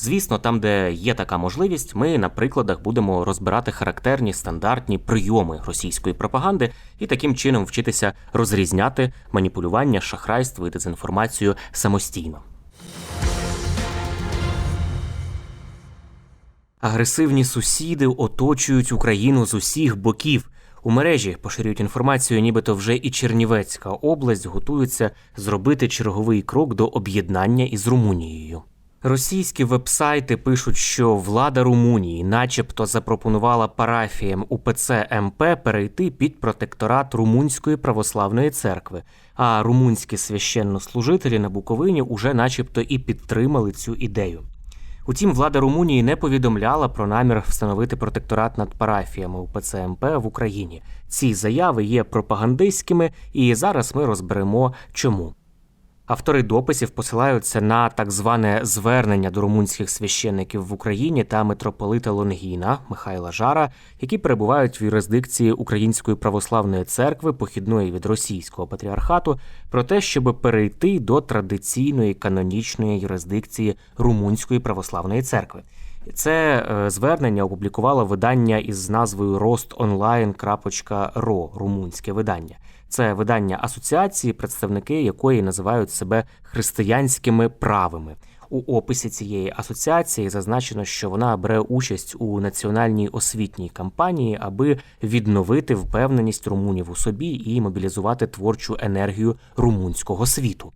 Звісно, там, де є така можливість, ми на прикладах будемо розбирати характерні стандартні прийоми російської пропаганди і таким чином вчитися розрізняти маніпулювання, шахрайство і дезінформацію самостійно. Агресивні сусіди оточують Україну з усіх боків. У мережі поширюють інформацію, нібито вже і Чернівецька область готується зробити черговий крок до об'єднання із Румунією. Російські вебсайти пишуть, що влада Румунії, начебто, запропонувала парафіям УПЦ МП перейти під протекторат Румунської православної церкви. А румунські священнослужителі на Буковині уже, начебто, і підтримали цю ідею. Утім, влада Румунії не повідомляла про намір встановити протекторат над парафіями УПЦ МП в Україні. Ці заяви є пропагандистськими, і зараз ми розберемо чому. Автори дописів посилаються на так зване звернення до румунських священників в Україні та митрополита Лонгіна Михайла Жара, які перебувають в юрисдикції Української православної церкви, похідної від російського патріархату, про те, щоб перейти до традиційної канонічної юрисдикції Румунської православної церкви. Це е, звернення опублікувало видання із назвою rostonline.ro румунське видання. Це видання асоціації, представники якої називають себе християнськими правими. У описі цієї асоціації зазначено, що вона бере участь у національній освітній кампанії, аби відновити впевненість румунів у собі і мобілізувати творчу енергію румунського світу.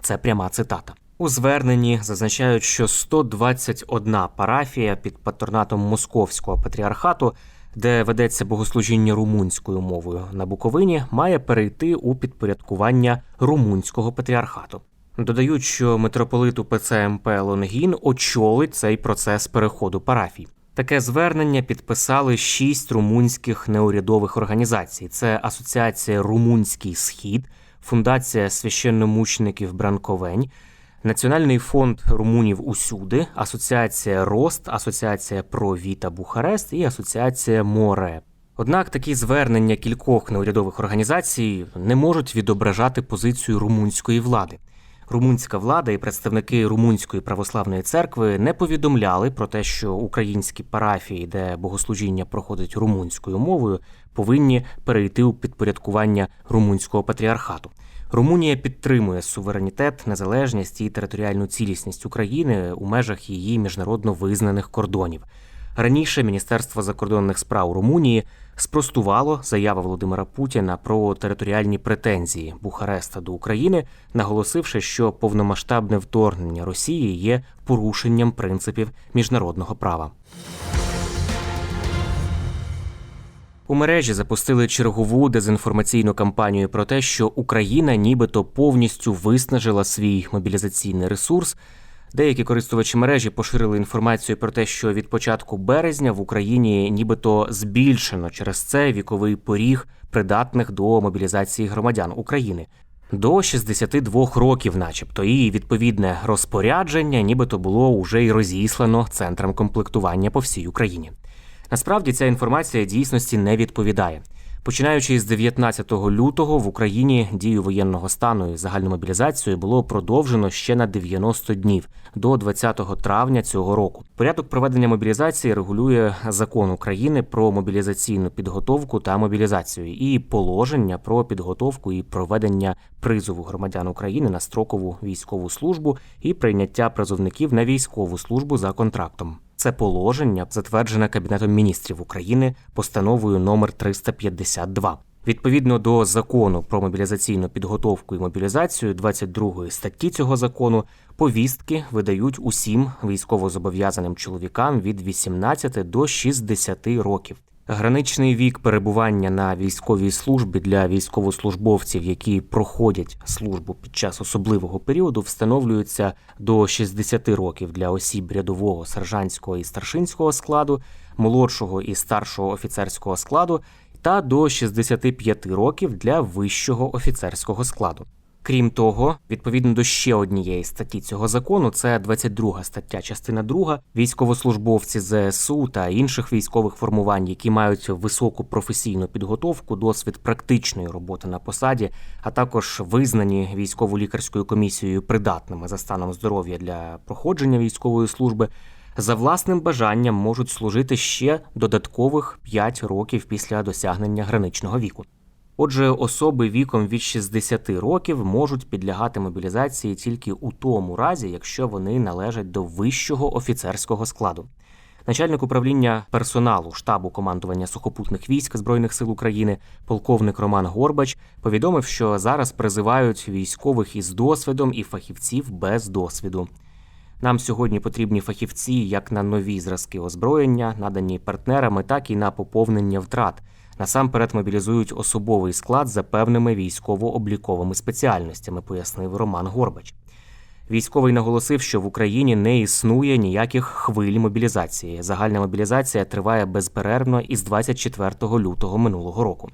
Це пряма цитата. У зверненні зазначають, що 121 парафія під патронатом Московського патріархату, де ведеться богослужіння румунською мовою на Буковині, має перейти у підпорядкування румунського патріархату. Додають, що митрополиту ПЦМП Лонгін очолить цей процес переходу парафій. Таке звернення підписали шість румунських неурядових організацій: це Асоціація Румунський Схід, Фундація священномучеників Бранковень, Національний фонд румунів усюди, Асоціація Рост, Асоціація Провіта Бухарест і Асоціація Море. Однак такі звернення кількох неурядових організацій не можуть відображати позицію румунської влади. Румунська влада і представники Румунської православної церкви не повідомляли про те, що українські парафії, де богослужіння проходить румунською мовою, повинні перейти у підпорядкування румунського патріархату. Румунія підтримує суверенітет, незалежність і територіальну цілісність України у межах її міжнародно визнаних кордонів. Раніше Міністерство закордонних справ Румунії спростувало заяви Володимира Путіна про територіальні претензії Бухареста до України, наголосивши, що повномасштабне вторгнення Росії є порушенням принципів міжнародного права. У мережі запустили чергову дезінформаційну кампанію про те, що Україна нібито повністю виснажила свій мобілізаційний ресурс. Деякі користувачі мережі поширили інформацію про те, що від початку березня в Україні нібито збільшено через це віковий поріг придатних до мобілізації громадян України. До 62 років, начебто, і відповідне розпорядження, нібито було уже й розіслано центрам комплектування по всій Україні. Насправді ця інформація дійсності не відповідає. Починаючи з 19 лютого в Україні дію воєнного стану і загальну мобілізацію було продовжено ще на 90 днів до 20 травня цього року. Порядок проведення мобілізації регулює закон України про мобілізаційну підготовку та мобілізацію і положення про підготовку і проведення призову громадян України на строкову військову службу і прийняття призовників на військову службу за контрактом. Це положення затверджене Кабінетом міністрів України постановою номер 352. Відповідно до закону про мобілізаційну підготовку і мобілізацію, 22 статті цього закону, повістки видають усім військовозобов'язаним чоловікам від 18 до 60 років. Граничний вік перебування на військовій службі для військовослужбовців, які проходять службу під час особливого періоду, встановлюється до 60 років для осіб рядового, сержантського і старшинського складу, молодшого і старшого офіцерського складу та до 65 років для вищого офіцерського складу. Крім того, відповідно до ще однієї статті цього закону, це 22 стаття, частина 2, військовослужбовці ЗСУ та інших військових формувань, які мають високу професійну підготовку, досвід практичної роботи на посаді, а також визнані військово-лікарською комісією придатними за станом здоров'я для проходження військової служби, за власним бажанням можуть служити ще додаткових 5 років після досягнення граничного віку. Отже, особи віком від 60 років можуть підлягати мобілізації тільки у тому разі, якщо вони належать до вищого офіцерського складу. Начальник управління персоналу штабу командування сухопутних військ Збройних сил України, полковник Роман Горбач, повідомив, що зараз призивають військових із досвідом і фахівців без досвіду. Нам сьогодні потрібні фахівці як на нові зразки озброєння, надані партнерами, так і на поповнення втрат. Насамперед мобілізують особовий склад за певними військово-обліковими спеціальностями, пояснив Роман Горбач. Військовий наголосив, що в Україні не існує ніяких хвиль мобілізації. Загальна мобілізація триває безперервно із 24 лютого минулого року.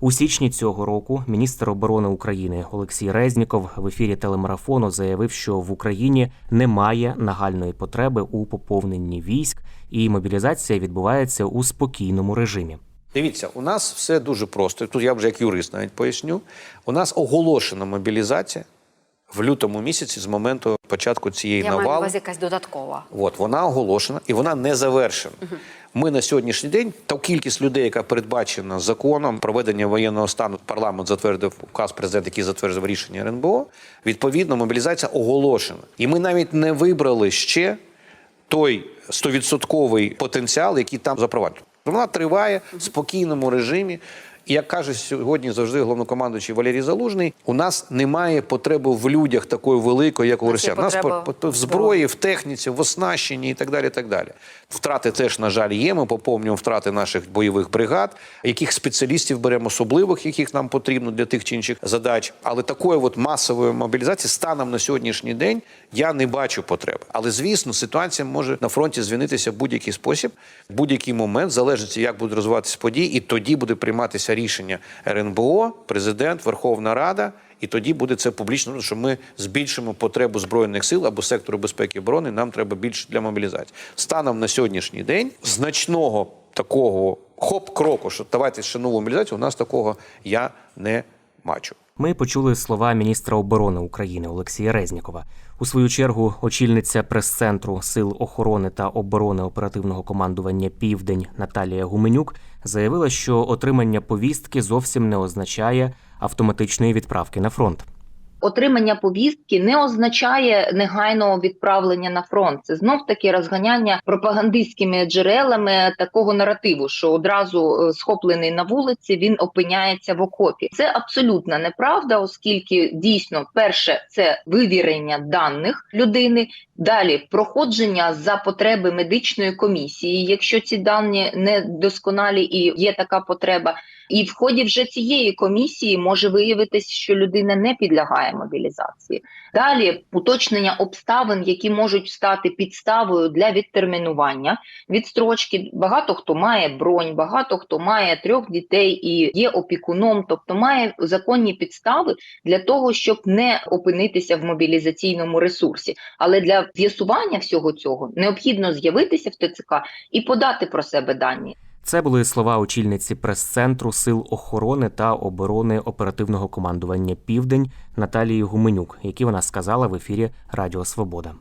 У січні цього року міністр оборони України Олексій Резніков в ефірі телемарафону заявив, що в Україні немає нагальної потреби у поповненні військ, і мобілізація відбувається у спокійному режимі. Дивіться, у нас все дуже просто. Тут я вже як юрист навіть поясню. У нас оголошена мобілізація в лютому місяці з моменту початку цієї Я маю на навали. увазі якась додаткова. От вона оголошена і вона не завершена. Ми на сьогоднішній день та кількість людей, яка передбачена законом проведення воєнного стану, парламент затвердив указ президент, який затвердив рішення РНБО. Відповідно, мобілізація оголошена, і ми навіть не вибрали ще той стовідсотковий потенціал, який там запроваджений. Вона триває в спокійному режимі. І як каже сьогодні завжди головнокомандуючий Валерій Залужний, у нас немає потреби в людях такої великої, як у росіян. У нас в зброї, в техніці, в оснащенні і так далі. Так далі. Втрати теж, на жаль, є. Ми поповнюємо втрати наших бойових бригад, яких спеціалістів беремо особливих, яких нам потрібно для тих чи інших задач. Але такої от масової мобілізації станом на сьогоднішній день я не бачу потреби. Але звісно, ситуація може на фронті змінитися в будь-який спосіб, в будь-який момент, залежить, як будуть розвиватися події, і тоді буде прийматися рішення РНБО, президент, Верховна Рада. І тоді буде це публічно, що ми збільшимо потребу збройних сил або сектору безпеки і оборони. Нам треба більше для мобілізації. Станом на сьогоднішній день значного такого хоп-кроку, що давайте ще нову мобілізацію. У нас такого я не бачу. Ми почули слова міністра оборони України Олексія Резнікова. У свою чергу, очільниця прес-центру Сил охорони та оборони оперативного командування Південь Наталія Гуменюк заявила, що отримання повістки зовсім не означає автоматичної відправки на фронт. Отримання повістки не означає негайного відправлення на фронт. Це знов таки розганяння пропагандистськими джерелами такого наративу, що одразу е, схоплений на вулиці він опиняється в окопі. Це абсолютна неправда, оскільки дійсно перше це вивірення даних людини. Далі проходження за потреби медичної комісії, якщо ці дані не досконалі і є така потреба. І в ході вже цієї комісії може виявитись, що людина не підлягає мобілізації. Далі уточнення обставин, які можуть стати підставою для відтермінування відстрочки. Багато хто має бронь, багато хто має трьох дітей і є опікуном, тобто має законні підстави для того, щоб не опинитися в мобілізаційному ресурсі. Але для з'ясування всього цього необхідно з'явитися в ТЦК і подати про себе дані. Це були слова очільниці прес-центру Сил охорони та оборони оперативного командування Південь Наталії Гуменюк, які вона сказала в ефірі Радіо Свобода.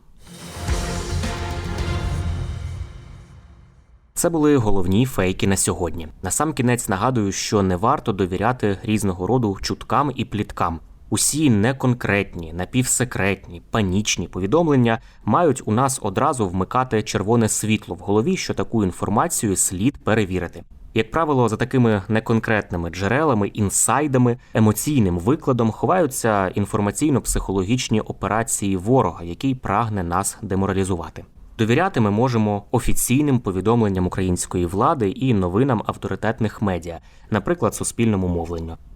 Це були головні фейки на сьогодні. Насамкінець нагадую, що не варто довіряти різного роду чуткам і пліткам. Усі неконкретні, напівсекретні, панічні повідомлення мають у нас одразу вмикати червоне світло в голові, що таку інформацію слід перевірити. Як правило, за такими неконкретними джерелами, інсайдами, емоційним викладом ховаються інформаційно-психологічні операції ворога, який прагне нас деморалізувати. Довіряти ми можемо офіційним повідомленням української влади і новинам авторитетних медіа, наприклад, суспільному мовленню.